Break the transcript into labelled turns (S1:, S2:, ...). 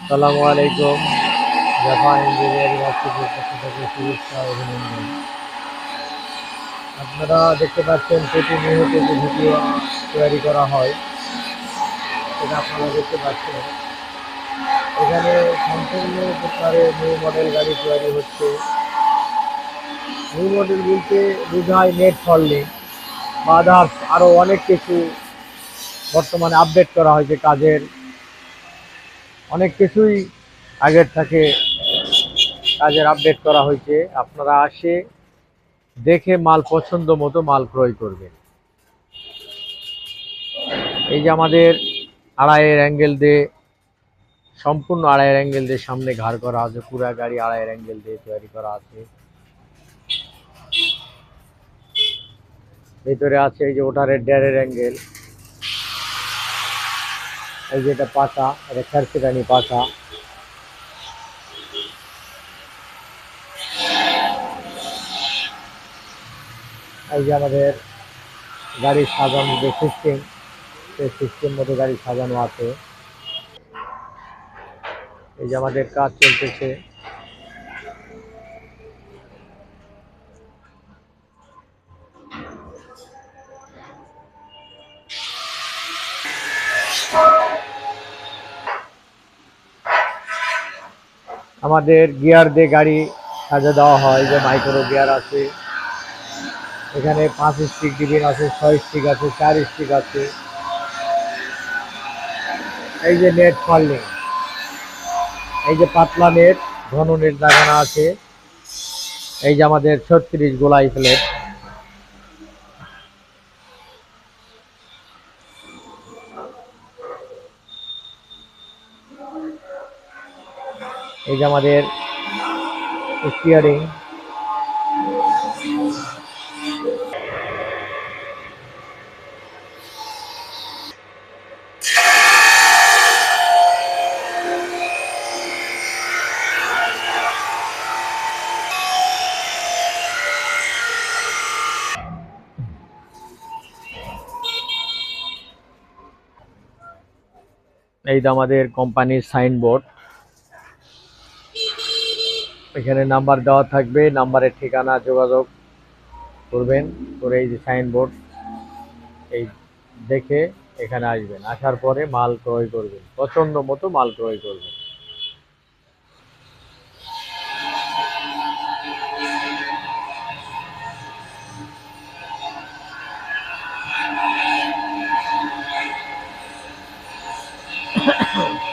S1: আসসালামু আলাইকুম। Japan engineering আপনারা দেখতে পাচ্ছেন প্রতিনিয়ত যে ভিডিও তৈরি করা হয়, সেটা আপনারা দেখতে পাচ্ছেন। এখানে সম্পূর্ণ প্রকারে নিউ মডেল গাড়ি তৈরি হচ্ছে। নিউ মডেল বলতে বোঝায় নেট ফললিং বা আদার্স আরও অনেক কিছু বর্তমানে আপডেট করা হয়েছে কাজের। অনেক কিছুই আগের থেকে কাজের আপডেট করা হয়েছে। আপনারা আসে দেখে মাল পছন্দ মতো মাল ক্রয় করবেন। এই যে আমাদের আড়াইয়ের অ্যাঙ্গেল দিয়ে, সম্পূর্ণ আড়াইয়ের অ্যাঙ্গেল দিয়ে সামনে ঘাড় করা আছে, পুরা গাড়ি আড়াইয়ের অ্যাঙ্গেল দিয়ে তৈরি করা আছে। ভিতরে আছে এই যে ওটারের ড্যারের অ্যাঙ্গেল এই যে এটা পাতা, এটা খেরসিরানি পাতা। এই যে আমাদের গাড়ি সাজানো যে সিস্টেম সেই সিস্টেম মতো গাড়ি সাজানো আছে। এই যে আমাদের কাজ চলতেছে। আমাদের গিয়ার দিয়ে গাড়ি সাজা দেওয়া হয়, যে মাইক্রো গিয়ার আছে। এখানে পাঁচ স্টিক ডিবিন আছে, ছয় স্টিক আছে, চার স্টিক আছে। এই যে নেট ফললিং এই যে পাতলা নেট ঘন নেট লাগানো আছে। এই যে আমাদের ছত্রিশ গোলাই প্লেট এই যে আমাদের স্টিয়ারিং এই যে আমাদের কোম্পানির সাইনবোর্ড এখানে নাম্বার দেওয়া থাকবে নাম্বারের ঠিকানা যোগাযোগ করবেন করে এই যে সাইনবোর্ড এই দেখে এখানে আসবেন। আসার পরে মাল ক্রয় করবেন পছন্দ মতো মাল ক্রয় করবেন।